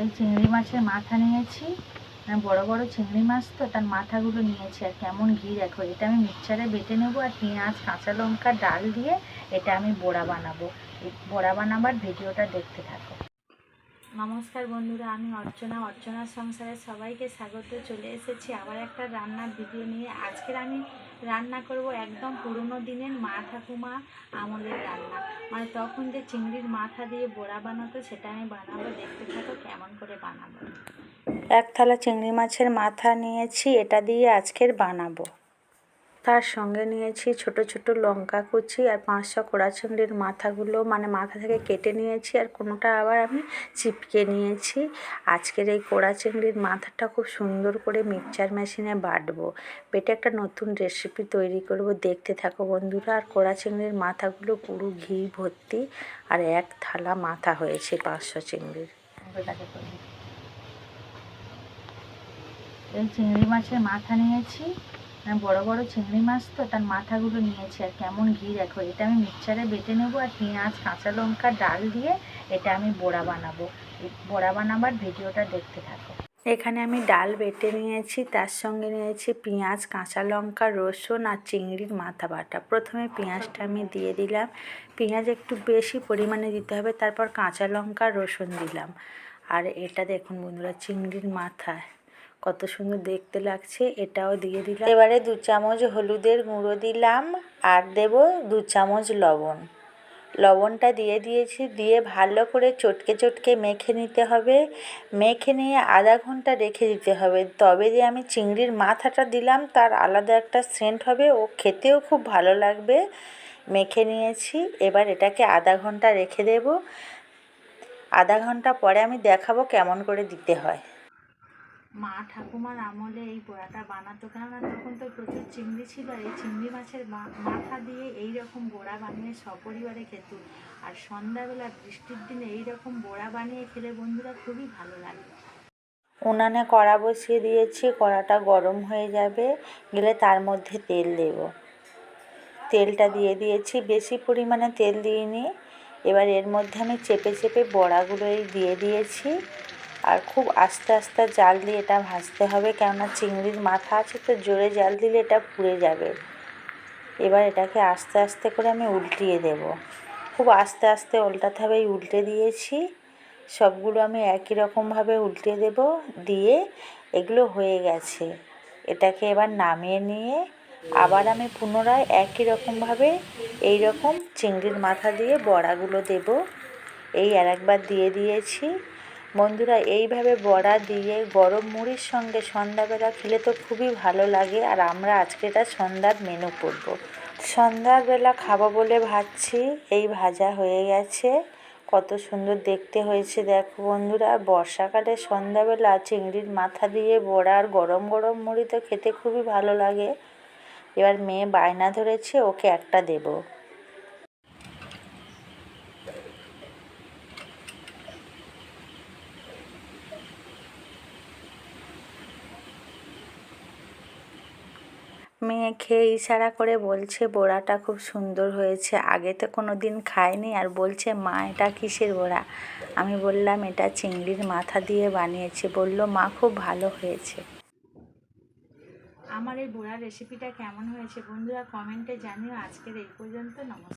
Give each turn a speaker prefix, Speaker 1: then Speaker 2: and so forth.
Speaker 1: এই চিংড়ি মাছের মাথা নিয়েছি। বড় বড় চিংড়ি মাছ তো, তার মাথাগুলো নিয়েছি। আর কেমন ঘি দেখো, এটা আমি মিক্সচারে বেটে নেব আর পেঁয়াজ, কাঁচা লঙ্কা, ডাল দিয়ে এটা আমি বড়া বানাবো। বড়া বানাবার ভিডিওটা দেখতে থাকো। নমস্কার বন্ধুরা, আমি অর্চনা। অর্চনা সংসারে সবাইকে স্বাগত। চলে এসেছি আবার একটা রান্নার ভিডিও নিয়ে। আজকের আমি রান্না করব একদম পুরনো দিনের মা ঠাকুমা আমলের রান্না। মানে তখন যে চিংড়ির মাথা দিয়ে বড়া বানাতো, সেটা আমি বানাবো। দেখতে থাকো কেমন করে বানাবো। এক থালা চিংড়ি মাছের মাথা নিয়েছি, এটা দিয়ে আজকের বানাবো। তার সঙ্গে নিয়েছি ছোট ছোট লঙ্কা কুচি আর পাঁচশো চিংড়ির মাথাগুলো মানে মাথা থেকে কেটে নিয়েছি আর কোনোটা আবার আমি চিপকে নিয়েছি। আজকের এই চিংড়ির মাথাটা খুব সুন্দর করে মিক্সচার মেশিনে বাটবো। বেটে একটা নতুন রেসিপি তৈরি করব। দেখতে থাকো বন্ধুরা, আর চিংড়ির মাথাগুলো পুরো ঘি ভর্তি আর এক থালা মাথা হয়েছে পাঁচশো চিংড়ির। এই চিংড়ি মাছের মাথা নিয়েছি। বড় বড় চিংড়ি মাছ তো তার মাথাগুলো নিয়েছি আর কেমন ঘি দেখো, এটা আমি মিক্সচারে বেটে নেব আর পেঁয়াজ, কাঁচা লঙ্কা, ডাল দিয়ে এটা আমি বড়া বানাবো। বড়া বানাবার ভিডিওটা দেখতে থাকো। এখানে আমি ডাল বেটে নিয়েছি, তার সঙ্গে নিয়েছি পেঁয়াজ, কাঁচা লঙ্কা, রসুন আর চিংড়ির মাথা বাটা। প্রথমে পেঁয়াজটা আমি দিয়ে দিলাম। পেঁয়াজ একটু বেশি পরিমাণে দিতে হবে, তারপর কাঁচা লঙ্কা, রসুন দিলাম। আর এটা দেখুন বন্ধুরা, চিংড়ির মাথা কত সুন্দর দেখতে লাগছে, এটাও দিয়ে দিলাম। এবারে দু চামচ হলুদের গুঁড়ো দিলাম আর দেব দু চামচ লবণ। লবণটা দিয়ে দিয়েছি, দিয়ে ভালো করে চটকে চটকে মেখে নিতে হবে। মেখে নিয়ে আধা ঘণ্টা রেখে দিতে হবে। তবে যে আমি চিংড়ির মাথাটা দিলাম, তার আলাদা একটা সেন্ট হবে, ও খেতেও খুব ভালো লাগবে। মেখে নিয়েছি, এবার এটাকে আধা ঘণ্টা রেখে দেব। আধা ঘণ্টা পরে আমি দেখাবো কেমন করে দিতে হয়। মা ঠাকুমার আমলে এই বড়াটা বানাতো কেননা তখন তো প্রচুর চিংড়ি ছিল এই চিংড়ি মাছের মাথা দিয়ে এই রকম বড়া বানিয়ে সপরিবারে খেত। আর সন্ধ্যাবেলা বৃষ্টির দিনে এই রকম বড়া বানিয়ে খেলে বন্ধুরা খুবই ভালো লাগে। উনানে কড়া বসিয়ে দিয়েছি, কড়াটা গরম হয়ে যাবে, গেলে তার মধ্যে তেল দেব। তেলটা দিয়ে দিয়েছি, বেশি পরিমাণে তেল দিইনি। এবার এর মধ্যে আমি চেপে চেপে বড়াগুলো এই দিয়ে দিয়েছি। আর খুব আস্তে আস্তে জাল দিয়ে এটা ভাজতে হবে, কেননা চিংড়ির মাথা আছে তো জোরে জাল দিলে এটা পুড়ে যাবে। এবার এটাকে আস্তে আস্তে করে আমি উল্টিয়ে দেব। খুব আস্তে আস্তে উল্টাতে হবে উল্টে দিয়েছি। সবগুলো আমি একই রকমভাবে উল্টে দেব, দিয়ে এগুলো হয়ে গেছে। এটাকে এবার নামিয়ে নিয়ে আবার আমি পুনরায় একই রকমভাবে এই রকম চিংড়ির মাথা দিয়ে বড়াগুলো দেব। এই আর একবার দিয়ে দিয়েছি। বন্ধুরা, এইভাবে বড়া দিয়ে গরম মুড়ির সঙ্গে সন্ধ্যাবেলা খেলে তো খুবই ভালো লাগে। আর আমরা আজকে এটা সন্ধ্যার মেনু করব। সন্ধ্যাবেলা খাব বলে ভাবছি, এই ভাজা হয়ে গেছে। কত সুন্দর দেখতে হয়েছে, দেখো বন্ধুরা। বর্ষাকালে সন্ধ্যাবেলা চিংড়ির মাথা দিয়ে বড়া আর গরম গরম মুড়ি তো খেতে খুবই ভালো লাগে। এবার মেয়ে বায়না ধরেছে, ওকে একটা দেবো। মেয়ে খেয়ে ইশারা করে বলছে, বড়াটা খুব সুন্দর হয়েছে, আগে তো কোনো দিন খায়নি আর বলছে, মা, এটা কিসের বড়া? আমি বললাম, এটা চিংড়ির মাথা দিয়ে বানিয়েছে। বলল, মা, খুব ভালো হয়েছে। আমার এই বোড়ার রেসিপিটা কেমন হয়েছে বন্ধুরা কমেন্টে জানিও। আজকের এই পর্যন্ত, নমস্কার।